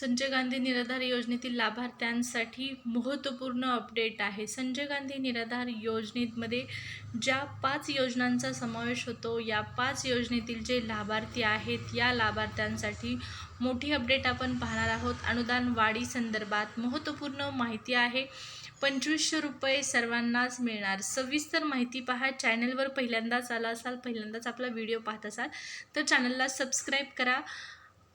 संजय गांधी निराधार योजनेतील लाभार्थ्यांसाठी महत्त्वपूर्ण अपडेट आहे. संजय गांधी निराधार योजनेमध्ये ज्या पाच योजनांचा समावेश होतो या पाच योजनेतील जे लाभार्थी आहेत या लाभार्थ्यांसाठी मोठी अपडेट आपण पाहणार आहोत. अनुदान वाढी संदर्भात महत्त्वपूर्ण माहिती आहे. पंचवीसशे रुपये सर्वांनाच मिळणार. सविस्तर माहिती पहा. चॅनलवर पहिल्यांदाच आला असाल पहिल्यांदाच आपला व्हिडिओ पाहत असाल तर चॅनलला सबस्क्राईब करा.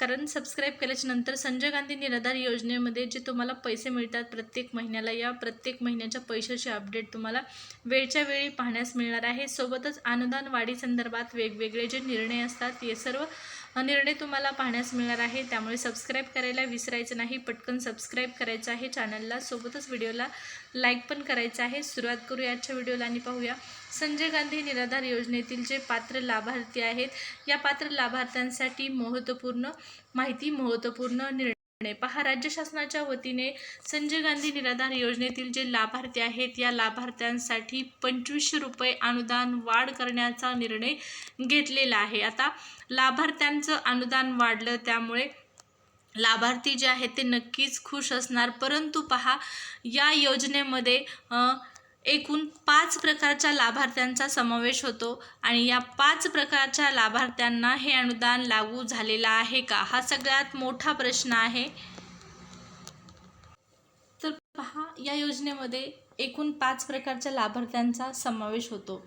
कारण सबस्क्राईब केल्याच्यानंतर संजय गांधी निराधार योजनेमध्ये जे तुम्हाला पैसे मिळतात प्रत्येक महिन्याला या प्रत्येक महिन्याच्या पैशाचे अपडेट तुम्हाला वेळच्या वेळी पाहण्यास मिळणार आहे. सोबतच अनुदान वाढी संदर्भात वेगवेगळे जे निर्णय असतात ते सर्व निर्णय तुम्हाला पाहण्यास मिळणार आहे. त्यामुळे सबस्क्राईब करायला विसरायचं नाही. पटकन सबस्क्राईब करायचं आहे चॅनलला सोबतच व्हिडिओला लाईक पण करायचं आहे. सुरुवात करूया. आजच्या व्हिडिओला आणि पाहूया. संजय गांधी निराधार योजनेतील जे पात्र लाभार्थी आहेत या पात्र लाभार्थ्यांसाठी महत्त्वपूर्ण माहिती महत्त्वपूर्ण निर्णय पहा राज्य शासनाच्या वतीने संजय गांधी निराधार योजनेतील जे लाभार्थी आहेत या लाभार्थ्यांसाठी पंचवीसशे रुपये अनुदान वाढ करण्याचा निर्णय घेतलेला आहे. आता लाभार्थ्यांचं अनुदान वाढलं त्यामुळे लाभार्थी जे आहेत ते नक्कीच खुश असणार. परंतु पहा या योजनेमध्ये एकूण पाच प्रकारच्या लाभार्थ्यांचा समावेश होतो आणि या पाच प्रकारच्या लाभार्थ्यांना हे अनुदान लागू झालेलं आहे का? हा सगळ्यात मोठा प्रश्न आहे. तर पहा या योजनेमध्ये एकूण पाच प्रकारच्या लाभार्थ्यांचा समावेश होतो.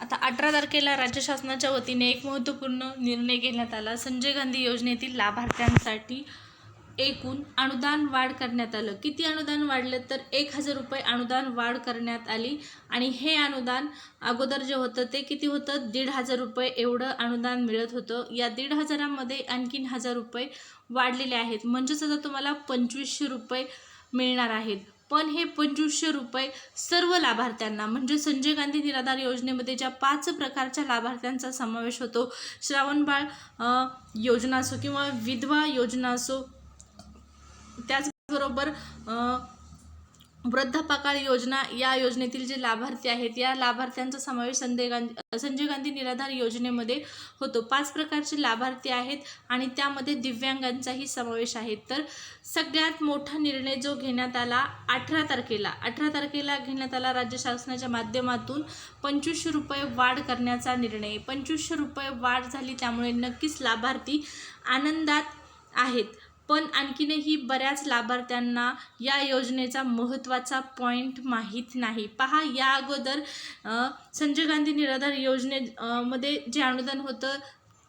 आता अठरा तारखेला राज्य शासनाच्या वतीने एक महत्त्वपूर्ण निर्णय घेण्यात आला. संजय गांधी योजनेतील लाभार्थ्यांसाठी एकूण अनुदान वाढ करण्यात आलं. किती अनुदान वाढलं तर एक हजार रुपये अनुदान वाढ करण्यात आली. आणि हे अनुदान अगोदर जे होतं ते किती होतं? दीड हजार रुपये एवढं अनुदान मिळत होतं. या दीड हजारामध्ये आणखीन हजार रुपये वाढलेले आहेत. म्हणजेच आता तुम्हाला पंचवीसशे रुपये मिळणार आहेत. पण हे पंचवीसशे रुपये सर्व लाभार्थ्यांना म्हणजे संजय गांधी निराधार योजनेमध्ये ज्या पाच प्रकारच्या लाभार्थ्यांचा समावेश होतो श्रावणबाळ योजना असो किंवा विधवा योजना असो त्याचबरोबर वृद्धापकाळ योजना या योजनेतील जे लाभार्थी आहेत या लाभार्थ्यांचा समावेश संजय गांधी संजय गांधी निराधार योजनेमध्ये होतो. पाच प्रकारचे लाभार्थी आहेत आणि त्यामध्ये दिव्यांगांचाही समावेश आहे. तर सगळ्यात मोठा निर्णय जो घेण्यात आला अठरा तारखेला अठरा तारखेला घेण्यात आला राज्य शासनाच्या माध्यमातून पंचवीसशे रुपये वाढ करण्याचा निर्णय. पंचवीसशे रुपये वाढ झाली त्यामुळे नक्कीच लाभार्थी आनंदात आहेत. पण आणखीनही बऱ्याच लाभार्थ्यांना या योजनेचा महत्त्वाचा पॉईंट माहीत नाही. पहा या अगोदर संजय गांधी निराधार योजने मध्ये जे अनुदान होतं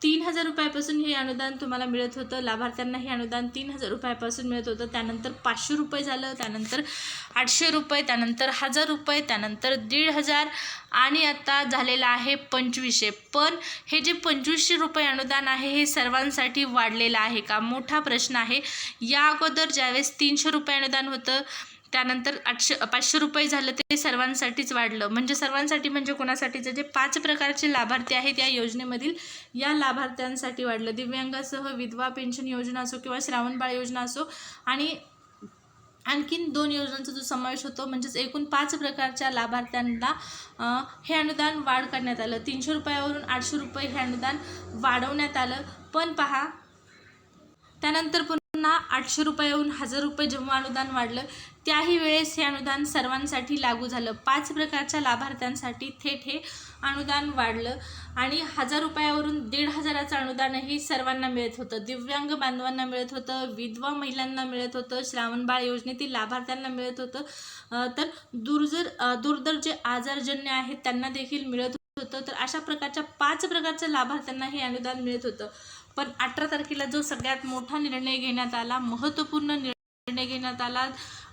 तीन हजार रुपयापासून हे अनुदान तुम्हाला मिळत होतं. लाभार्थ्यांना हे अनुदान तीन हजार रुपयापासून मिळत होतं. त्यानंतर पाचशे रुपये झालं त्यानंतर आठशे रुपये त्यानंतर हजार रुपये त्यानंतर दीड हजार आणि आता झालेलं आहे पंचवीसशे. पण हे जे पंचवीसशे रुपये अनुदान आहे हे सर्वांसाठी वाढलेलं आहे का? मोठा प्रश्न आहे. या अगोदर ज्यावेळेस तीनशे रुपये अनुदान होतं त्यानंतर आठशे पाचशे रुपये झालं ते सर्वांसाठीच वाढलं. म्हणजे सर्वांसाठी म्हणजे कोणासाठीचं? जे पाच प्रकारचे लाभार्थी आहेत या योजनेमधील या लाभार्थ्यांसाठी वाढलं. दिव्यांगासह विधवा पेन्शन योजना असो किंवा श्रावणबाळ योजना असो आणि आणखीन दोन योजनांचा जो समावेश होतो म्हणजेच एकूण पाच प्रकारच्या लाभार्थ्यांना हे अनुदान वाढ करण्यात आलं. तीनशे रुपयावरून आठशे रुपये हे अनुदान वाढवण्यात आलं. पण पहा त्यानंतर पुन्हा आठशे रुपयाहून हजार रुपये जेव्हा अनुदान वाढलं त्याही वेळेस हे अनुदान सर्वांसाठी लागू झालं. पाच प्रकारच्या लाभार्थ्यांसाठी थेट हे अनुदान वाढलं आणि हजार रुपयावरून दीड हजाराचं अनुदानही सर्वांना मिळत होतं. दिव्यांग बांधवांना मिळत होतं विधवा महिलांना मिळत होतं श्रावणबाळ योजनेतील लाभार्थ्यांना मिळत होतं. तर दुर्जर अं, जे आजारजन्य आहेत त्यांना देखील मिळत होतं तर अशा प्रकारच्या पाच प्रकारच्या लाभार्थ्यांना हे अनुदान मिळत होतं. पण अठरा तारखेला जो सगळ्यात मोठा निर्णय घेण्यात आला महत्त्वपूर्ण निर्णय घेण्यात आला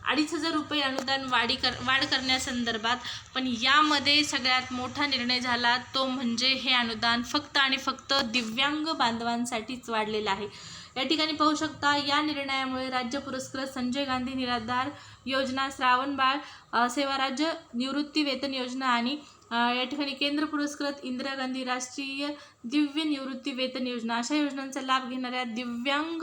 अडीच हजार रुपये अनुदान वाढी कर वाढ करण्यासंदर्भात पण यामध्ये सगळ्यात मोठा निर्णय झाला तो म्हणजे हे अनुदान फक्त आणि फक्त दिव्यांग बांधवांसाठीच वाढलेलं आहे. या ठिकाणी पाहू शकता या निर्णयामुळे राज्य पुरस्कृत संजय गांधी निराधार योजना श्रावणबाळ सेवा राज्य निवृत्ती वेतन योजना आणि या ठिकाणी केंद्र पुरस्कृत इंदिरा गांधी राष्ट्रीय दिव्य निवृत्ती वेतन योजना. अशा योजनांचा लाभ घेणाऱ्या दिव्यांग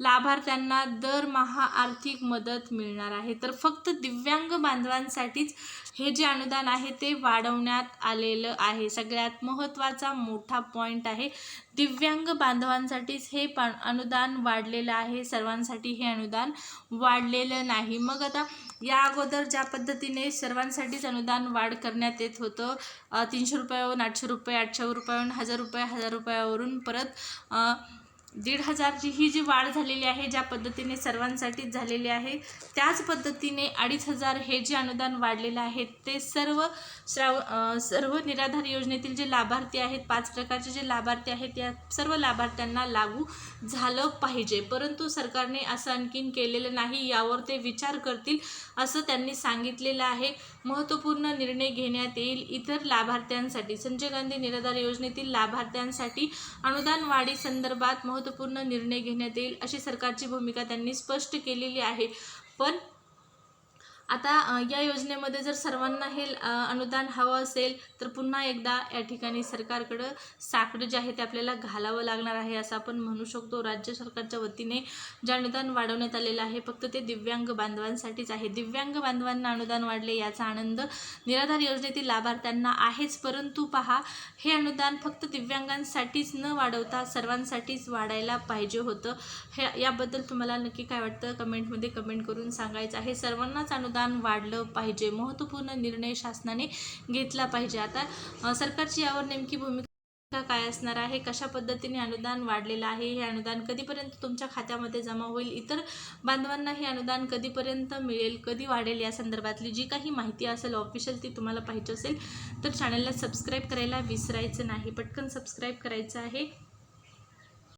लाभार्थ्यांना दरमहा आर्थिक मदत मिळणार आहे. तर फक्त दिव्यांग बांधवांसाठीच हे जे अनुदान आहे ते वाढवण्यात आलेलं आहे. सगळ्यात महत्त्वाचा मोठा पॉईंट आहे. दिव्यांग बांधवांसाठीच हे अनुदान वाढलेलं आहे. सर्वांसाठी हे अनुदान वाढलेलं नाही. मग आता या अगोदर ज्या पद्धतीने सर्वांसाठीच अनुदान वाढ करण्यात येत होतं तीनशे रुपयावरून आठशे रुपये आठशे रुपयावरून हजार रुपये हजार रुपयावरून परत दीड हजारची ही जी वाढ झालेली आहे ज्या पद्धतीने सर्वांसाठीच झालेली आहे त्याच पद्धतीने अडीच हजार हे जे अनुदान वाढलेलं आहे ते सर्व श्राव सर्व निराधार योजनेतील जे लाभार्थी आहेत पाच प्रकारचे जे लाभार्थी आहेत या सर्व लाभार्थ्यांना लागू झालं पाहिजे. परंतु सरकारने असं आणखीन केलेलं नाही यावर ते विचार करतील असं त्यांनी सांगितलेलं आहे. महत्त्वपूर्ण निर्णय घेण्यात येईल इतर लाभार्थ्यांसाठी. संजय गांधी निराधार योजनेतील लाभार्थ्यांसाठी अनुदान वाढी संदर्भात महत्त्वपूर्ण निर्णय घेण्यात येईल अशी सरकारची भूमिका त्यांनी स्पष्ट केलेली आहे. पण आता या योजनेमध्ये जर सर्वांना हे अनुदान हवं असेल तर पुन्हा एकदा या ठिकाणी सरकारकडं साकडं जे आहे ते आपल्याला घालावं लागणार आहे असं आपण म्हणू शकतो. राज्य सरकारच्या वतीने जे अनुदान वाढवण्यात आलेलं आहे फक्त ते दिव्यांग बांधवांसाठीच आहे. दिव्यांग बांधवांना अनुदान वाढले याचा आनंद निराधार योजनेतील लाभार्थ्यांना आहेच. परंतु पहा हे अनुदान फक्त दिव्यांगांसाठीच न वाढवता सर्वांसाठीच वाढायला पाहिजे होतं. हे याबद्दल तुम्हाला नक्की काय वाटतं? कमेंटमध्ये कमेंट करून सांगायचं आहे. सर्वांनाच अनुदान अनुदान वाढलं पाहिजे. महत्त्वपूर्ण निर्णय शासनाने घेतला पाहिजे. आता सरकारची यावर नेमकी भूमिका काय असणार आहे? कशा पद्धतीने अनुदान वाढलेलं आहे? हे अनुदान कधीपर्यंत तुमच्या खात्यामध्ये जमा होईल? इतर बांधवांना हे अनुदान कधीपर्यंत मिळेल? कधी वाढेल? या संदर्भातली जी काही माहिती असेल ऑफिशियल ती तुम्हाला पाहिजे असेल तर चॅनलला सबस्क्राईब करायला विसरायचं नाही. पटकन सबस्क्राईब करायचं आहे.